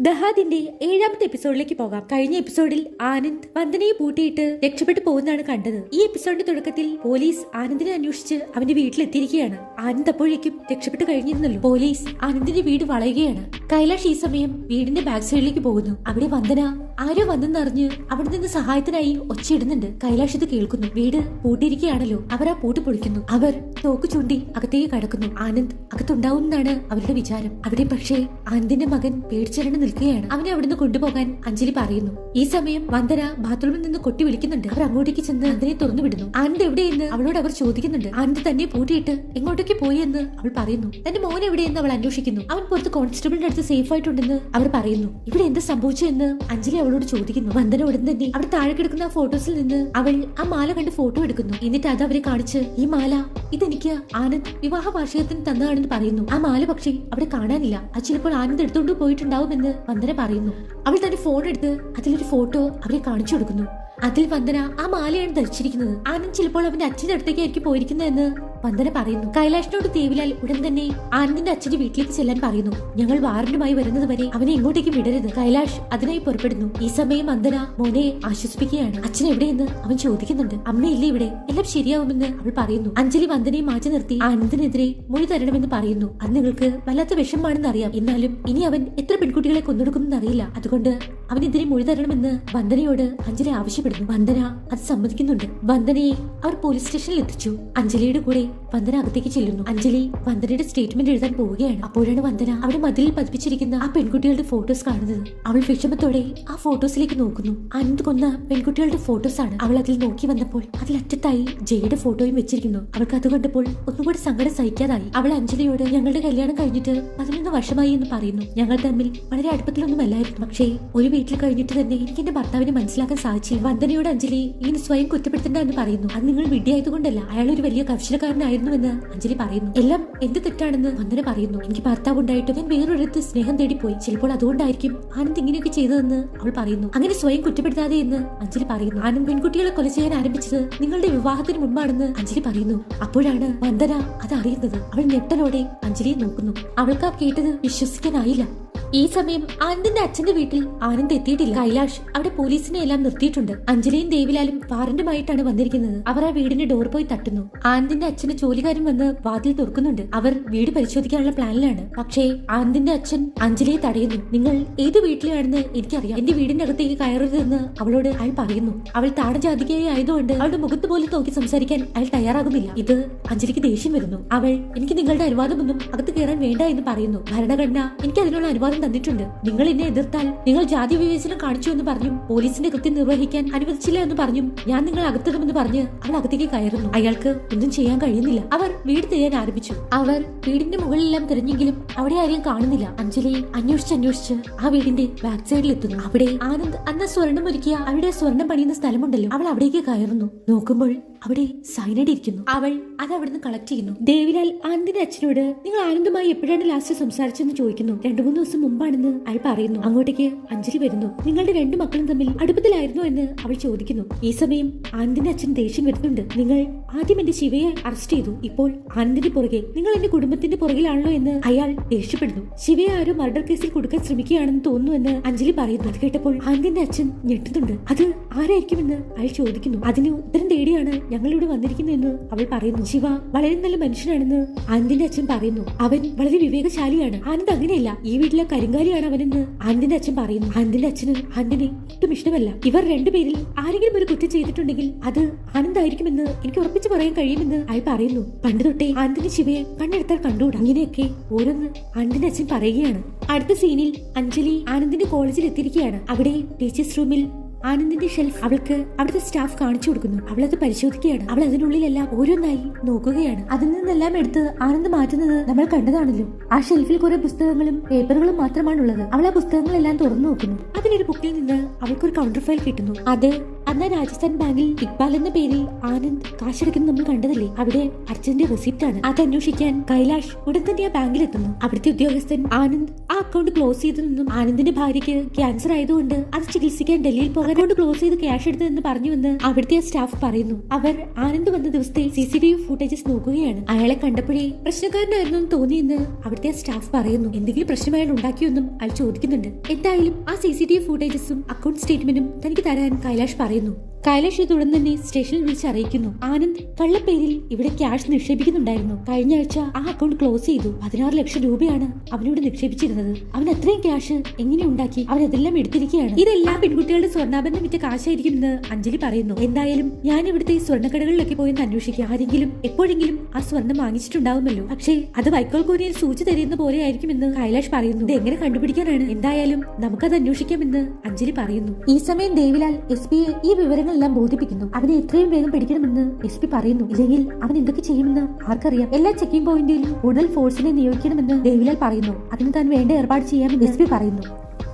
ദഹാദിന്റെ ഏഴാമത്തെ എപ്പിസോഡിലേക്ക് പോകാം. കഴിഞ്ഞ എപ്പിസോഡിൽ ആനന്ദ് വന്ദനയെ പൂട്ടിയിട്ട് രക്ഷപ്പെട്ടു പോകുന്നതാണ് കണ്ടത്. ഈ എപ്പിസോഡിന്റെ തുടക്കത്തിൽ പോലീസ് ആനന്ദിനെ അന്വേഷിച്ച് അവന്റെ വീട്ടിലെത്തിയിരിക്കുകയാണ്. ആനന്ദ് അപ്പോഴേക്കും രക്ഷപ്പെട്ടു കഴിഞ്ഞിരുന്നല്ലോ. പോലീസ് ആനന്ദിന്റെ വീട് വളയുകയാണ്. കൈലാഷ് ഈ സമയം വീടിന്റെ ബാക്ക് സൈഡിലേക്ക് പോകുന്നു. അവിടെ വന്ദന ആരോ വന്നെന്നറിഞ്ഞ് അവിടെ നിന്ന് സഹായത്തിനായി ഒച്ചയിടുന്നുണ്ട്. കൈലാഷ് ഇത് കേൾക്കുന്നു. വീട് പൂട്ടിയിരിക്കുകയാണല്ലോ. അവർ ആ പൂട്ട് പൊളിക്കുന്നു. അവർ തോക്ക് ചൂണ്ടി അകത്തേക്ക് കടക്കുന്നു. ആനന്ദ് അകത്തുണ്ടാവുമെന്നാണ് അവരുടെ വിചാരം. അവിടെ പക്ഷേ ആനന്ദിന്റെ മകൻ പേടിച്ചിരണ്ട് നിൽക്കുകയാണ് അവനെ അവിടുന്ന് കൊണ്ടുപോകാൻ അഞ്ജലി പറയുന്നു. ഈ സമയം വന്ദന ബാത്റൂമിൽ നിന്ന് കൊട്ടി വിളിക്കുന്നുണ്ട്. അവർ അങ്ങോട്ടേക്ക് ചെന്ന് അന്തനെ തുറന്നു വിടുന്നു. ആനന്ദ് എവിടെയെന്ന് അവളോട് അവർ ചോദിക്കുന്നുണ്ട്. ആനന്ദ് തന്നെ പൂട്ടിയിട്ട് എങ്ങോട്ടേക്ക് പോയി എന്ന് അവൾ പറയുന്നു. തന്റെ മോൻ എവിടെയെന്ന് അവൾ അന്വേഷിക്കുന്നു. അവൻ പുറത്ത് കോൺസ്റ്റബിളിന്റെ അടുത്ത് സേഫ് ആയിട്ടുണ്ടെന്ന് അവർ പറയുന്നു. ഇവിടെ എന്ത് സംഭവിച്ചു എന്ന് അഞ്ജലി അവളോട് ചോദിക്കുന്നു. വന്ദന ഉടൻ തന്നെ അവിടെ താഴെ കിടക്കുന്ന ആ ഫോട്ടോസിൽ നിന്ന് അവൾ ആ മാല കണ്ട് ഫോട്ടോ എടുക്കുന്നു. എന്നിട്ട് അത് അവരെ കാണിച്ച് ഈ മാല ഇതെനിക്ക് ആനന്ദ് വിവാഹ വാർഷികത്തിന് തന്നതാണെന്ന് പറയുന്നു. ആ മാല പക്ഷേ അവിടെ കാണാനില്ല. അത് ചിലപ്പോൾ ആനന്ദ് എടുത്തുകൊണ്ട് പോയിട്ടുണ്ടാവുമെന്ന് വന്ദന പറയുന്നു. അവൾ തന്റെ ഫോൺ എടുത്ത് അതിലൊരു ഫോട്ടോ അവരെ കാണിച്ചു കൊടുക്കുന്നു. അതിൽ വന്ദന ആ മാലയാണ് ധരിച്ചിരിക്കുന്നത്. ആനന്ദ് ചിലപ്പോൾ അവന്റെ അച്ഛന്റെ അടുത്തേക്കായിരിക്കും പോയിരിക്കുന്നതെന്ന് വന്ദന പറയുന്നു. കൈലാഷിനോട് ദേവിലാൽ ഉടൻ തന്നെ ആനന്ദിന്റെ അച്ഛന്റെ വീട്ടിലേക്ക് ചെല്ലാൻ പറയുന്നു. ഞങ്ങൾ വാറന്റുമായി വരുന്നത് വരെ അവനെ ഇങ്ങോട്ടേക്ക് വിടരുത്. കൈലാഷ് അതിനായി പുറപ്പെടുന്നു. ഈ സമയം വന്ദന മോനെ ആശ്വസിപ്പിക്കുകയാണ്. അച്ഛൻ എവിടെയെന്ന് അവൻ ചോദിക്കുന്നുണ്ട്. അമ്മയില്ലേ ഇവിടെ? എല്ലാം ശരിയാവുമെന്ന് അവൾ പറയുന്നു. അഞ്ജലി വന്ദനയെ മാറ്റി നിർത്തി ആനന്ദിനെതിരെ മൊഴി തരണമെന്ന് പറയുന്നു. അത് നിങ്ങൾക്ക് വല്ലാത്ത വിഷമമാണെന്ന് അറിയാം. എന്നാലും ഇനി അവൻ എത്ര പെൺകുട്ടികളെ കൊന്നൊടുക്കുമെന്ന് അറിയില്ല. അതുകൊണ്ട് അവനെതിരെ മൊഴി തരണമെന്ന് വന്ദനയോട് അഞ്ജലി ആവശ്യപ്പെടുന്നു. വന്ദന അത് സമ്മതിക്കുന്നുണ്ട്. വന്ദനയെ അവർ പോലീസ് സ്റ്റേഷനിൽ എത്തിച്ചു. അഞ്ജലിയുടെ കൂടെ വന്ദന അകത്തേക്ക് ചെല്ലുന്നു. അഞ്ജലി വന്ദനയുടെ സ്റ്റേറ്റ്മെന്റ് എഴുതാൻ പോവുകയാണ്. അപ്പോഴാണ് വന്ദന അവിടെ മതിലിൽ പതിപ്പിച്ചിരിക്കുന്ന ആ പെൺകുട്ടികളുടെ ഫോട്ടോസ് കാണുന്നത്. അവൾ വിഷമത്തോടെ ആ ഫോട്ടോസിലേക്ക് നോക്കുന്നു. അനന്ത് കൊന്ന പെൺകുട്ടികളുടെ ഫോട്ടോസ് ആണ്. അവൾ അതിൽ നോക്കി വന്നപ്പോൾ അതിൽ അറ്റത്തായി ജയുടെ ഫോട്ടോയും വെച്ചിരിക്കുന്നു. അവൾക്ക് അത് കണ്ടപ്പോൾ ഒന്നുകൂടി സങ്കടം സഹിക്കാതായി. അവൾ അഞ്ജലിയോട് ഞങ്ങളുടെ കല്യാണം കഴിഞ്ഞിട്ട് പതിനൊന്ന് വർഷമായി എന്ന് പറയുന്നു. ഞങ്ങൾ തമ്മിൽ വളരെ അടുപ്പത്തിലൊന്നും അല്ലായിരുന്നു. പക്ഷേ ഒരു വീട്ടിൽ കഴിഞ്ഞിട്ട് തന്നെ എനിക്ക് എന്റെ ഭർത്താവിനെ മനസ്സിലാക്കാൻ സാധിച്ചില്ല വന്ദനയോട് അഞ്ജലി ഇങ്ങനെ സ്വയം കുറ്റപ്പെടുത്തണ്ട എന്ന് പറയുന്നു. അത് നിങ്ങൾ വിഡ്ഢിയായതുകൊണ്ടല്ല. അയാൾ ഒരു വലിയ കർശനക്കാരനായിരുന്നുവെന്ന് അഞ്ജലി പറയുന്നു. എല്ലാം എന്ത് തെറ്റാണെന്ന് വന്ദന പറയുന്നു. എനിക്ക് ഭർത്താവ് ഉണ്ടായിട്ട് ഞാൻ വേറൊരിടത്ത് സ്നേഹം തേടിപ്പോയി. ചിലപ്പോൾ അതുകൊണ്ടായിരിക്കും ആനന്ദ് ഇങ്ങനെയൊക്കെ ചെയ്തതെന്ന് അവൾ പറയുന്നു. അങ്ങനെ സ്വയം കുറ്റപ്പെടുത്താതെ എന്ന് അഞ്ജലി പറയുന്നു. ആനന്ദ് പെൺകുട്ടികളെ കൊല ചെയ്യാൻ ആരംഭിച്ചത് നിങ്ങളുടെ വിവാഹത്തിന് മുമ്പാണെന്ന് അഞ്ജലി പറയുന്നു. അപ്പോഴാണ് വന്ദന അത് അറിയുന്നത് അവൾ ഞെട്ടലോടെ അഞ്ജലിയെ നോക്കുന്നു. അവൾക്ക് ആ കേട്ടത് വിശ്വസിക്കാനായില്ല. ഈ സമയം ആനന്ദിന്റെ അച്ഛന്റെ വീട്ടിൽ ആനന്ദ് എത്തിയിട്ടില്ല. കൈലാഷ് അവിടെ പോലീസിനെ എല്ലാം നിർത്തിയിട്ടുണ്ട്. അഞ്ജലിയും ദേവിലാലും വാറന്റുമായിട്ടാണ് വന്നിരിക്കുന്നത്. അവർ ആ വീടിന്റെ ഡോർ പോയി തട്ടുന്നു. ആനന്ദിന്റെ അച്ഛന് ജോലിക്കാരൻ വന്ന് വാതിൽ തുറക്കുന്നുണ്ട്. അവർ വീട് പരിശോധിക്കാനുള്ള പ്ലാനിലാണ്. പക്ഷേ ആനന്ദിന്റെ അച്ഛൻ അഞ്ജലിയെ തടയുന്നു. നിങ്ങൾ ഏത് വീട്ടിലാണെന്ന് എനിക്കറിയാം. എന്റെ വീടിന്റെ അകത്തേക്ക് കയറരുതെന്ന് അവളോട് അയാൾ പറയുന്നു. അവൾ താടജാതികയായി ആയതുകൊണ്ട് അവളുടെ മുഖത്ത് പോലും നോക്കി സംസാരിക്കാൻ അയാൾ തയ്യാറാകുന്നില്ല. ഇത് അഞ്ജലിക്ക് ദേഷ്യം വരുന്നു. അവൾ എനിക്ക് നിങ്ങളുടെ അനുവാദമൊന്നും അകത്ത് കയറാൻ വേണ്ട എന്ന് പറയുന്നു. ഭരണഘടന എനിക്ക് അതിനുള്ള അനുവാദം തന്നിട്ടുണ്ട്. നിങ്ങൾ എന്നെ എതിർത്താൽ നിങ്ങൾ ജാതി വിവേചനം കാണിച്ചു എന്ന് പറഞ്ഞു പോലീസിന്റെ കൃത്യം നിർവഹിക്കാൻ അനുവദിച്ചില്ല എന്ന് പറഞ്ഞു ഞാൻ നിങ്ങൾ അകത്തിടുമെന്ന് പറഞ്ഞ് അവൾ അകത്തേക്ക് കയറുന്നു. അയാൾക്ക് ഒന്നും ചെയ്യാൻ കഴിയുന്നില്ല. അവർ വീട് തിരയാൻ ആരംഭിച്ചു. അവർ വീടിന്റെ മുകളിലെല്ലാം തിരഞ്ഞെങ്കിലും അവിടെ ആരെയും കാണുന്നില്ല. അഞ്ജലി അന്വേഷിച്ച് അന്വേഷിച്ച് ആ വീടിന്റെ ബാക്ക് സൈഡിൽ എത്തുന്നു. അവിടെ ആനന്ദ് അന്ന് സ്വർണം ഒരുക്കിയ അവിടെ സ്വർണം പണിയുന്ന സ്ഥലമുണ്ടല്ലോ. അവൾ അവിടേക്ക് കയറുന്നു. നോക്കുമ്പോൾ അവിടെ സൈനഡ് ഇരിക്കുന്നു. അവൾ അത് അവിടുന്ന് കളക്ട് ചെയ്യുന്നു. ദേവിലാൽ ആനന്ദിന്റെ അച്ഛനോട് നിങ്ങൾ ആനന്ദുമായി എപ്പോഴാണ് ലാസ്റ്റ് സംസാരിച്ചെന്ന് ചോദിക്കുന്നു. രണ്ടു മൂന്ന് ദിവസം മുമ്പാണെന്ന് അയാൾ പറയുന്നു. അങ്ങോട്ടേക്ക് അഞ്ജലി വരുന്നു. നിങ്ങളുടെ രണ്ടു മക്കളും തമ്മിൽ അടുപ്പത്തിലായിരുന്നു? എന്ന് അവൾ ചോദിക്കുന്നു. ഈ സമയം ആനന്ദിന്റെ അച്ഛൻ ദേഷ്യം വരുന്നുണ്ട്. നിങ്ങൾ ആദ്യം എന്റെ ശിവയെ അറസ്റ്റ് ചെയ്തു. ഇപ്പോൾ ആനന്ദിന്റെ പുറകെ. നിങ്ങൾ എന്റെ കുടുംബത്തിന്റെ പുറകിലാണല്ലോ എന്ന് അയാൾ ദേഷ്യപ്പെടുന്നു. ശിവയെ ആരോ മർഡർ കേസിൽ കൊടുക്കാൻ ശ്രമിക്കുകയാണെന്ന് തോന്നുന്നു എന്ന് അഞ്ജലി പറയുന്നു. അത് കേട്ടപ്പോൾ ആനന്ദിന്റെ അച്ഛൻ ഞെട്ടുന്നുണ്ട്. അത് ആരായിരിക്കുമെന്ന്? അയാൾ ചോദിക്കുന്നു. അതിന് ഉത്തരം തേടിയാണ് ഞങ്ങൾ ഇവിടെ വന്നിരിക്കുന്നതെന്ന് അവൾ പറയുന്നു. ശിവ വളരെ നല്ല മനുഷ്യനാണെന്ന് ആനന്ദിന്റെ അച്ഛൻ പറയുന്നു. അവൻ വളരെ വിവേകശാലിയാണ്. ആനന്ദ് അങ്ങനെയല്ല. ഈ വീട്ടിലെ കരിങ്കാലിയാണ് അവനെന്ന് ആനന്ദിന്റെ അച്ഛൻ പറയുന്നു. ആനന്ദിന്റെ അച്ഛന് ആനന്ദിനെ ഒട്ടും ഇഷ്ടമല്ല. ഇവർ രണ്ടുപേരിൽ ആരെങ്കിലും ഒരു കുറ്റം ചെയ്തിട്ടുണ്ടെങ്കിൽ അത് ആനന്ദായിരിക്കുമെന്ന് എനിക്ക് ഉറപ്പിച്ചു പറയാൻ കഴിയുമെന്ന് അയാൾ പറയുന്നു. പണ്ട് തൊട്ടേ ആനന്ദിന് ശിവയെ കണ്ണെടുത്താൽ കണ്ടുകൂടാ അങ്ങനെയൊക്കെ ഓരോന്ന് ആനന്ദിന്റെ അച്ഛൻ പറയുകയാണ്. അടുത്ത സീനിൽ അഞ്ജലി ആനന്ദിന്റെ കോളേജിൽ എത്തിയിരിക്കുകയാണ്. അവിടെ ടീച്ചേഴ്സ് റൂമിൽ ആനന്ദിന്റെ ഷെൽഫ് അവൾക്ക് അവിടുത്തെ സ്റ്റാഫ് കാണിച്ചു കൊടുക്കുന്നു. അവൾ അത് പരിശോധിക്കുകയാണ്. അവൾ അതിനുള്ളിലെല്ലാം ഓരോന്നായി നോക്കുകയാണ്. അതിൽ നിന്നെല്ലാം എടുത്ത് ആനന്ദ് മാറ്റുന്നത് നമ്മൾ കണ്ടതാണല്ലോ. ആ ഷെൽഫിൽ കുറെ പുസ്തകങ്ങളും പേപ്പറുകളും മാത്രമാണുള്ളത്. അവൾ ആ പുസ്തകങ്ങളെല്ലാം തുറന്നു നോക്കുന്നു. അതിനൊരു ബുക്കിൽ നിന്ന് അവൾക്കൊരു കൗണ്ടർ ഫയൽ കിട്ടുന്നു. അത് അന്ന് രാജസ്ഥാൻ ബാങ്കിൽ ഇക്ബാൽ എന്ന പേരിൽ ആനന്ദ് കാശെടുക്കുന്നത് നമ്മൾ കണ്ടതല്ലേ? അവിടെ അർജന്റ് റെസിപ്റ്റ് ആണ്. അത് അന്വേഷിക്കാൻ കൈലാഷ് ഉടൻ തന്നെ ആ ബാങ്കിൽ എത്തുന്നു അവിടുത്തെ ഉദ്യോഗസ്ഥൻ ആനന്ദ് ആ അക്കൗണ്ട് ക്ലോസ് ചെയ്തു നിന്നും ആനന്ദിന്റെ ഭാര്യയ്ക്ക് ക്യാൻസർ ആയതുകൊണ്ട് അത് ചികിത്സിക്കാൻ ഡൽഹിയിൽ പോകാൻ അക്കൗണ്ട് ക്ലോസ് ചെയ്ത് ക്യാഷ് എടുത്തതെന്ന് പറഞ്ഞുവെന്ന് അവിടുത്തെ സ്റ്റാഫ് പറയുന്നു. അവർ ആനന്ദ് വന്ന ദിവസത്തെ C C T V footages നോക്കുകയാണ്. അയാളെ കണ്ടപ്പോഴേ പ്രശ്നക്കാരനായിരുന്നു എന്ന് തോന്നിയെന്ന് അവിടുത്തെ സ്റ്റാഫ് പറയുന്നു. എന്തെങ്കിലും പ്രശ്നം അയാൾ ഉണ്ടാക്കിയൊന്നും അയാൾ ചോദിക്കുന്നുണ്ട്. എന്തായാലും ആ സി സി ടി വി ഫുട്ടേജസും അക്കൗണ്ട് സ്റ്റേറ്റ്മെന്റും തനിക്ക് തരാൻ കൈലാഷ് പറയുന്നു. nous. കൈലാഷ് ഇതുടൻ തന്നെ സ്റ്റേഷനിൽ വിളിച്ച് അറിയിക്കുന്നു. ആനന്ദ് കള്ളപ്പേരിൽ ഇവിടെ ക്യാഷ് നിക്ഷേപിക്കുന്നുണ്ടായിരുന്നു. കഴിഞ്ഞ ആഴ്ച ആ അക്കൗണ്ട് ക്ലോസ് ചെയ്തു. പതിനാറ് ലക്ഷം രൂപയാണ് അവനോട് നിക്ഷേപിച്ചിരുന്നത്. അവൻ അത്രയും ക്യാഷ് എങ്ങനെ ഉണ്ടാക്കി? അവൻ അതെല്ലാം എടുത്തിരിക്കുകയാണ്. ഇതെല്ലാം പെൺകുട്ടികളുടെ സ്വർണാഭരണം വിറ്റ കാശായിരിക്കുമെന്ന് അഞ്ജലി പറയുന്നു. എന്തായാലും ഞാൻ ഇവിടുത്തെ സ്വർണക്കടകളിലൊക്കെ പോയെന്ന് അന്വേഷിക്കുക. ആരെങ്കിലും എപ്പോഴെങ്കിലും ആ സ്വർണം വാങ്ങിച്ചിട്ടുണ്ടാവുമല്ലോ. പക്ഷേ അത് വൈക്കോൽ കോരിയിൽ സൂചി തരുന്ന പോലെ ആയിരിക്കുമെന്ന് കൈലാഷ് പറയുന്നു. ഇത് എങ്ങനെ കണ്ടുപിടിക്കാനാണ്? എന്തായാലും നമുക്കത് അന്വേഷിക്കാമെന്ന് അഞ്ജലി പറയുന്നു. ഈ സമയം ദേവിലാൽ എസ് ഈ ഈ വിവരങ്ങളെല്ലാം ബോധിപ്പിക്കുന്നു. അവനെ എത്രയും വേഗം പിടിക്കണമെന്ന് എസ് പി പറയുന്നു. ഇല്ലെങ്കിൽ അവൻ എന്തൊക്കെ ചെയ്യുമെന്ന് ആർക്കറിയാം? എല്ലാ ചെക്കിംഗ് പോയിന്റിലും കൂടുതൽ ഫോഴ്സിനെ നിയോഗിക്കണമെന്ന് ദേവിലാൽ പറയുന്നു. അതിന് താൻ വേണ്ട ഏർപ്പാട് ചെയ്യാമെന്ന് എസ് പി പറയുന്നു.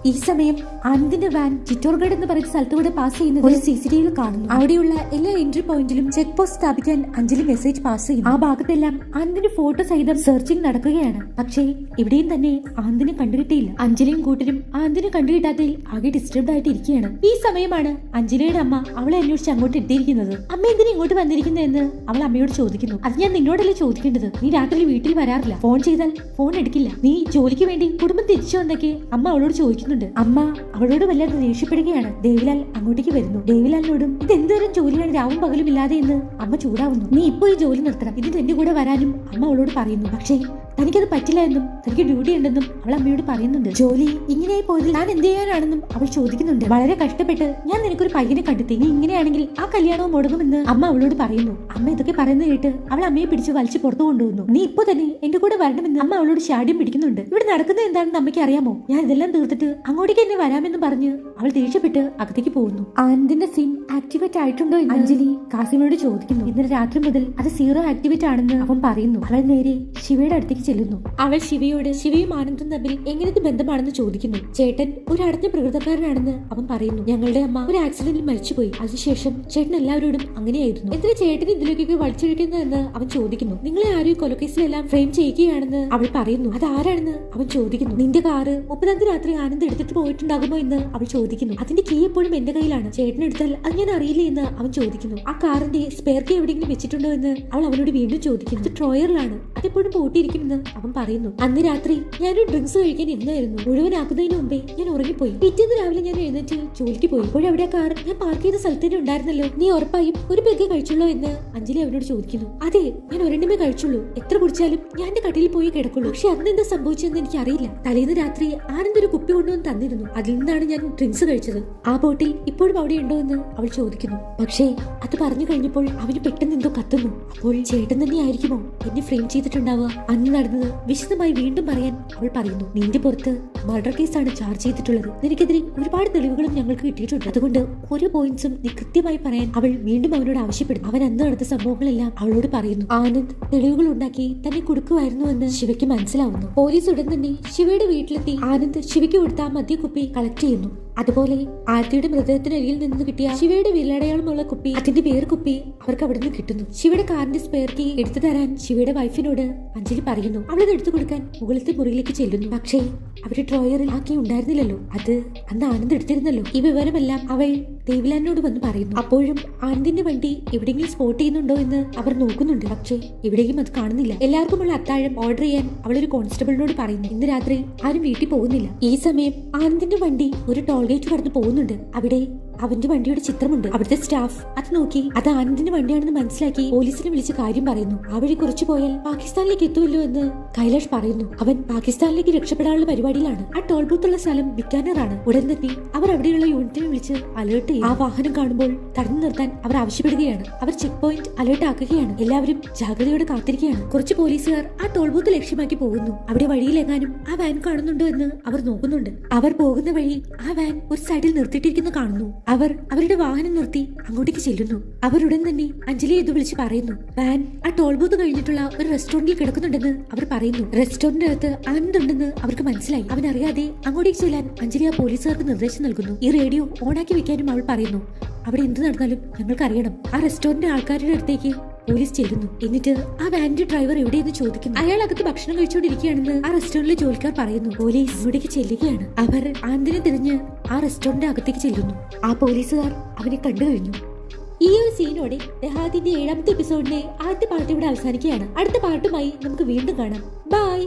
ഈ സമയം ആനന്ദിന്റെ വാൻ ചിറ്റോർഗഡ് എന്ന് പറയുന്ന സ്ഥലത്തൂടെ പാസ് ചെയ്യുന്നത് ഒരു സി സി ടി വിയിൽ കാണുന്നു. അവിടെയുള്ള എല്ലാ എൻട്രി പോയിന്റിലും ചെക്ക് പോസ്റ്റ് സ്ഥാപിക്കാൻ അഞ്ജലി മെസ്സേജ് പാസ് ചെയ്യുന്നു. ആ ഭാഗത്തെല്ലാം ആനന്ദിന്റെ ഫോട്ടോ സഹിതം സെർച്ചിങ് നടക്കുകയാണ്. പക്ഷേ ഇവിടെയും തന്നെ ആനന്ദിനെ കണ്ടുകിട്ടിയില്ല. അഞ്ജലിയും കൂട്ടരും ആനന്ദിനെ കണ്ടുകിട്ടാത്തതിൽ ആകെ ഡിസ്റ്റർബ്ഡ് ആയിട്ട് ഇരിക്കുകയാണ് ഈ സമയമാണ് അഞ്ജലിയുടെ അമ്മ അവളെ അന്വേഷിച്ച് അങ്ങോട്ട് എത്തിയിരിക്കുന്നത്. അമ്മ എന്തിനാ ഇങ്ങോട്ട് വന്നിരിക്കുന്നതെന്ന് അവൾ അമ്മയോട് ചോദിക്കുന്നു. അത് ഞാൻ നിന്നോടല്ലേ ചോദിക്കേണ്ടത്? നീ രാത്രി വീട്ടിൽ വരാറില്ല. ഫോൺ ചെയ്താൽ ഫോൺ എടുക്കില്ല. നീ ജോലിക്ക് വേണ്ടി കുടുംബം തിരിച്ചു വന്നൊക്കെ അമ്മ അവളോട് ചോദിക്കുന്നുണ്ട് അമ്മ അവളോട് വല്ലാതെ ദേഷ്യപ്പെടുകയാണ്. ദേവിലാൽ അങ്ങോട്ടേക്ക് വരുന്നു. ദേവിലാലിനോടും ഇത് എന്തുതരം ജോലിയാണ്? രാവും പകലും ഇല്ലാതെ എന്ന് അമ്മ ചൂടാവുന്നു. നീ ഇപ്പോ ഈ ജോലി നിർത്തണം. ഇതിന് എന്റെ കൂടെ വരാനും അമ്മ അവളോട് പറയുന്നു. പക്ഷേ തനിക്കത് പറ്റില്ല എന്നും തനിക്ക് ഡ്യൂട്ടി ഉണ്ടെന്നും അവൾ അമ്മയോട് പറയുന്നുണ്ട്. ജോലി ഇങ്ങനെയായി പോയതിൽ ഞാൻ എന്ത് ചെയ്യാനാണെന്നും അവൾ ചോദിക്കുന്നുണ്ട്. വളരെ കഷ്ടപ്പെട്ട് ഞാൻ നിനക്കൊരു പയ്യനെ കണ്ടെത്തി. നീ ഇങ്ങനെയാണെങ്കിൽ ആ കല്യാണവും മുടങ്ങുമെന്ന് അമ്മ അവളോട് പറയുന്നു. അമ്മ ഇതൊക്കെ പറയുന്നത് കേട്ട് അവൾ അമ്മയെ പിടിച്ച് വലിച്ചു പുറത്തു കൊണ്ടുപോകുന്നു നീ ഇപ്പൊ തന്നെ എന്റെ കൂടെ വരണമെന്ന് അമ്മ അവളോട് ശാഠ്യം പിടിക്കുന്നുണ്ട്. ഇവിടെ നടക്കുന്നത് എന്താണെന്ന് അമ്മയ്ക്ക് അറിയാമോ? ഞാൻ ഇതെല്ലാം തീർത്തിട്ട് അങ്ങോട്ടേക്ക് എന്നെ വരാമെന്ന് പറഞ്ഞ് അവൾ ദേഷ്യപ്പെട്ട് അകത്തേക്ക് പോകുന്നു. ആനന്ദിന്റെ സിം ആക്ടിവേറ്റ് ആയിട്ടുണ്ടോ എന്ന് അഞ്ജലി കാസിമിനോട് ചോദിക്കുന്നു. ഇന്നലെ രാത്രി മുതൽ അത് സീറോ ആക്ടിവേറ്റ് ആണെന്ന് അവൻ പറയുന്നു. അവൾ നേരെ ശിവയുടെ അടുത്തേക്ക് ചെല്ലുന്നു. അവൾ ശിവയോട് ശിവയും ആനന്ദും തമ്മിൽ എങ്ങനത്തെ ബന്ധമാണെന്ന് ചോദിക്കുന്നു. ചേട്ടൻ ഒരു അടഞ്ഞ പ്രകൃതക്കാരനാണെന്ന് അവൻ പറയുന്നു. ഞങ്ങളുടെ അമ്മ ഒരു ആക്സിഡന്റിൽ മരിച്ചുപോയി. അതിനുശേഷം ചേട്ടൻ എല്ലാവരോടും അങ്ങനെയായിരുന്നു. എന്തിനാ ചേട്ടൻ ഇതിലേക്കൊക്കെ വലിച്ചെടുക്കുന്നതെന്ന് അവൻ ചോദിക്കുന്നു. നിങ്ങളെ ആരും കൊലക്കേസിലെല്ലാം ഫ്രെയിം ചെയ്യുകയാണെന്ന് അവൾ പറയുന്നു. അത് ആരാണെന്ന് അവൻ ചോദിക്കുന്നു. നിന്റെ കാറ് മുപ്പതാം രാത്രി ആനന്ദ് എടുത്തിട്ട് പോയിട്ടുണ്ടാകുമോ എന്ന് അവൾ ചോദിക്കുന്നു. അതിന്റെ കീ എപ്പോഴും എന്റെ കയ്യിലാണ്. ചേട്ടൻ എടുത്താൽ അത് ഞാൻ അറിയില്ല എന്ന് അവൻ ചോദിക്കുന്നു. ആ കാറിന്റെ സ്പെയർ കീ എവിടെയെങ്കിലും വെച്ചിട്ടുണ്ടോ എന്ന് അവൾ അവനോട് വീണ്ടും ചോദിക്കുന്നു. അത് ട്രോയറിലാണ് അതെപ്പോഴും പൂട്ടിയിരിക്കുമെന്ന് അവൻ പറയുന്നു. അന്ന് രാത്രി ഞാനൊരു ഡ്രിങ്ക്സ് കഴിക്കാൻ മുഴുവൻ മുഴുവനാക്കുന്നതിന് മുമ്പേ ഞാൻ ഉറങ്ങിപ്പോയി. പിറ്റേന്ന് രാവിലെ ഞാൻ എഴുന്നേറ്റ് ജോലിക്ക് പോയി. ഇപ്പോൾ എവിടെ കാർ ഞാൻ പാർക്ക് ചെയ്ത സ്ഥലത്ത് തന്നെ ഉണ്ടായിരുന്നല്ലോ. നീ ഉറപ്പായും ഒരു പെഗ് കഴിച്ചുള്ളൂ എന്ന് അഞ്ജലി അവനോട് ചോദിക്കുന്നു. അതെ ഞാൻ ഒരെണ്ണമേ കഴിച്ചുള്ളൂ എത്ര കുടിച്ചാലും ഞാൻ എന്റെ കട്ടിലിൽ പോയി കിടക്കുള്ളൂ. പക്ഷെ അന്ന് എന്താ സംഭവിച്ചതെന്ന് എനിക്ക് അറിയില്ല തലേന്ന് രാത്രി ആനന്ദ് ഒരു കുപ്പി കൊണ്ടുവന്ന് തന്നിരുന്നു. അതിൽ നിന്നാണ് ഞാൻ ഡ്രിങ്ക്സ് കഴിച്ചത്. ആ ബോട്ടിൽ ഇപ്പോഴും അവിടെ ഉണ്ടോ എന്ന് അവൾ ചോദിക്കുന്നു. പക്ഷേ അത് പറഞ്ഞു കഴിഞ്ഞപ്പോൾ അവന് പെട്ടെന്ന് എന്തോ കത്തുന്നു. അപ്പോൾ ചേട്ടൻ തന്നെ ആയിരിക്കുമോ? എന്നെ ഫ്രെയിം ചെയ്തിട്ടുണ്ടാവുക? അന്ന് നടന്നത് വിശദമായി വീണ്ടും പറയാൻ അവൾ പറയുന്നു. നിന്റെ പുറത്ത് മർഡർ കേസാണ് ചാർജ് ചെയ്തിട്ടുള്ളത്. നിനക്കെതിരെ ഒരുപാട് തെളിവുകളും ഞങ്ങൾക്ക് കിട്ടിയിട്ടുണ്ട്. അതുകൊണ്ട് ഓരോ പോയിന്റ്സും നീ കൃത്യമായി പറയാൻ അവൾ വീണ്ടും അവനോട് ആവശ്യപ്പെടുന്നു. അവൻ അന്ന് നടന്ന സംഭവങ്ങളെല്ലാം അവളോട് പറയുന്നു. ആനന്ദ് തെളിവുകൾ ഉണ്ടാക്കി തന്നെ കൊടുക്കുമായിരുന്നു എന്ന് ശിവയ്ക്ക് മനസ്സിലാവുന്നു. പോലീസ് ഉടൻ തന്നെ ശിവയുടെ വീട്ടിലെത്തി ആനന്ദ് ശിവയ്ക്ക് കൊടുത്ത ആ മദ്യക്കുപ്പി കളക്ട് ചെയ്യുന്നു. അതുപോലെ ആരതിയുടെ മൃതദേഹത്തിനരികിൽ നിന്ന് കിട്ടിയ ശിവയുടെ വിരലടയാളമുള്ള കുപ്പി അതിന്റെ പേര് കുപ്പി അവർക്ക് അവിടെ നിന്ന് കിട്ടുന്നു. ശിവയുടെ കാറിന്റെ സ്പെയർ കീ എടുത്തു തരാൻ ശിവയുടെ വൈഫിനോട് അഞ്ജലി പറയുന്നു. അവളത് എടുത്തു കൊടുക്കാൻ മുകളിലത്തെ മുറിയിലേക്ക് ചെല്ലുന്നു. പക്ഷേ അവരുടെ ഡ്രോയറിൽ ആക്കി ഉണ്ടായിരുന്നില്ലല്ലോ. അത് അന്ന് ആനന്ദ് എടുത്തിരുന്നല്ലോ. ഈ വിവരമെല്ലാം അവൾ ദേവിലാനോട് വന്ന് പറയുന്നു അപ്പോഴും ആനന്ദിന്റെ വണ്ടി എവിടെയെങ്കിലും സ്പോട്ട് ചെയ്യുന്നുണ്ടോ എന്ന് അവർ നോക്കുന്നുണ്ട്. പക്ഷേ എവിടെയും അത് കാണുന്നില്ല. എല്ലാവർക്കുമുള്ള അത്താഴം ഓർഡർ ചെയ്യാൻ അവൾ ഒരു കോൺസ്റ്റബിളിനോട് പറയുന്നു. ഇന്ന് രാത്രി ആരും വീട്ടിൽ പോകുന്നില്ല. ഈ സമയം ആനന്ദിന്റെ വണ്ടി ഒരു ടോൾ ഗേറ്റ് കടന്ന് പോകുന്നുണ്ട്. അവിടെ അവന്റെ വണ്ടിയുടെ ചിത്രമുണ്ട്. അവിടുത്തെ സ്റ്റാഫ് അത് നോക്കി അത് ആനന്ദിന്റെ വണ്ടിയാണെന്ന് മനസ്സിലാക്കി പോലീസിനെ വിളിച്ച് കാര്യം പറയുന്നു. ആ വഴി കുറച്ചു പോയാൽ പാകിസ്ഥാനിലേക്ക് എത്തുമല്ലോ എന്ന് കൈലാഷ് പറയുന്നു. അവൻ പാകിസ്ഥാനിലേക്ക് രക്ഷപ്പെടാനുള്ള പരിപാടിയിലാണ്. ആ ടോൾ ബൂത്തുള്ള സ്ഥലം ബിക്കാനറാണ് ഉടൻ തന്നെ അവർ അവിടെയുള്ള യൂണിറ്റിനെ വിളിച്ച് അലേർട്ട് ചെയ്യും ആ വാഹനം കാണുമ്പോൾ തടഞ്ഞു നിർത്താൻ അവർ ആവശ്യപ്പെടുകയാണ്. അവർ ചെക്ക് പോയിന്റ് അലേർട്ട് ആക്കുകയാണ്. എല്ലാവരും ജാഗ്രതയോടെ കാത്തിരിക്കുകയാണ്. കുറച്ച് പോലീസുകാർ ആ ടോൾ ബൂത്ത് ലക്ഷ്യമാക്കി പോകുന്നു. അവിടെ വഴിയിലെങ്ങാനും ആ വാൻ കാണുന്നുണ്ടോ എന്ന് അവർ നോക്കുന്നുണ്ട്. അവർ പോകുന്ന വഴി ആ വാൻ ഒരു സൈഡിൽ നിർത്തിയിട്ടിരിക്കുന്ന കാണുന്നു. അവർ അവരുടെ വാഹനം നിർത്തി അങ്ങോട്ടേക്ക് ചെല്ലുന്നു. അവർ ഉടൻ തന്നെ അഞ്ജലി ഇത് വിളിച്ച് പറയുന്നു. വാൻ ആ ടോൾ ബൂത്ത് കഴിഞ്ഞിട്ടുള്ള ഒരു റെസ്റ്റോറന്റിൽ കിടക്കുന്നുണ്ടെന്ന് അവർ പറയുന്നു. റെസ്റ്റോറന്റിനകത്ത് ഉണ്ടെന്ന് അവർക്ക് മനസ്സിലായി. അവൻ അറിയാതെ അങ്ങോട്ടേക്ക് ചെല്ലാൻ അഞ്ജലി ആ പോലീസുകാർക്ക് നിർദ്ദേശം നൽകുന്നു. ഈ റേഡിയോ ഓണാക്കി വെക്കാനും അവൾ പറയുന്നു. അവിടെ എന്ത് നടന്നാലും ഞങ്ങൾക്ക് അറിയണം ആ റെസ്റ്റോറന്റ് ആൾക്കാരുടെ അടുത്തേക്ക് പോലീസ് ചെല്ലുന്നു എന്നിട്ട് ആ വാനിന്റെ ഡ്രൈവർ എവിടെയെന്ന് ചോദിക്കുന്നു. അയാൾ അകത്ത് ഭക്ഷണം കഴിച്ചുകൊണ്ടിരിക്കുകയാണെന്ന് ആ റെസ്റ്റോറന്റിലെ ജോലിക്കാർ പറയുന്നു. പോലീസ് ഇവിടേക്ക് ചെല്ലുകയാണ്. അവർ ആന്തിനെ തിരിഞ്ഞ് ആ റെസ്റ്റോറന്റ് അകത്തേക്ക് ചെല്ലുന്നു. ആ പോലീസുകാർ അവനെ കണ്ടു കഴിഞ്ഞു. ഈ ഒരു സീനോടെ ദഹാദിന്റെ ഏഴാമത്തെ എപ്പിസോഡിന്റെ ആദ്യത്തെ പാട്ട് ഇവിടെ അവസാനിക്കുകയാണ്. അടുത്ത പാട്ടുമായി നമുക്ക് വീണ്ടും കാണാം. ബൈ.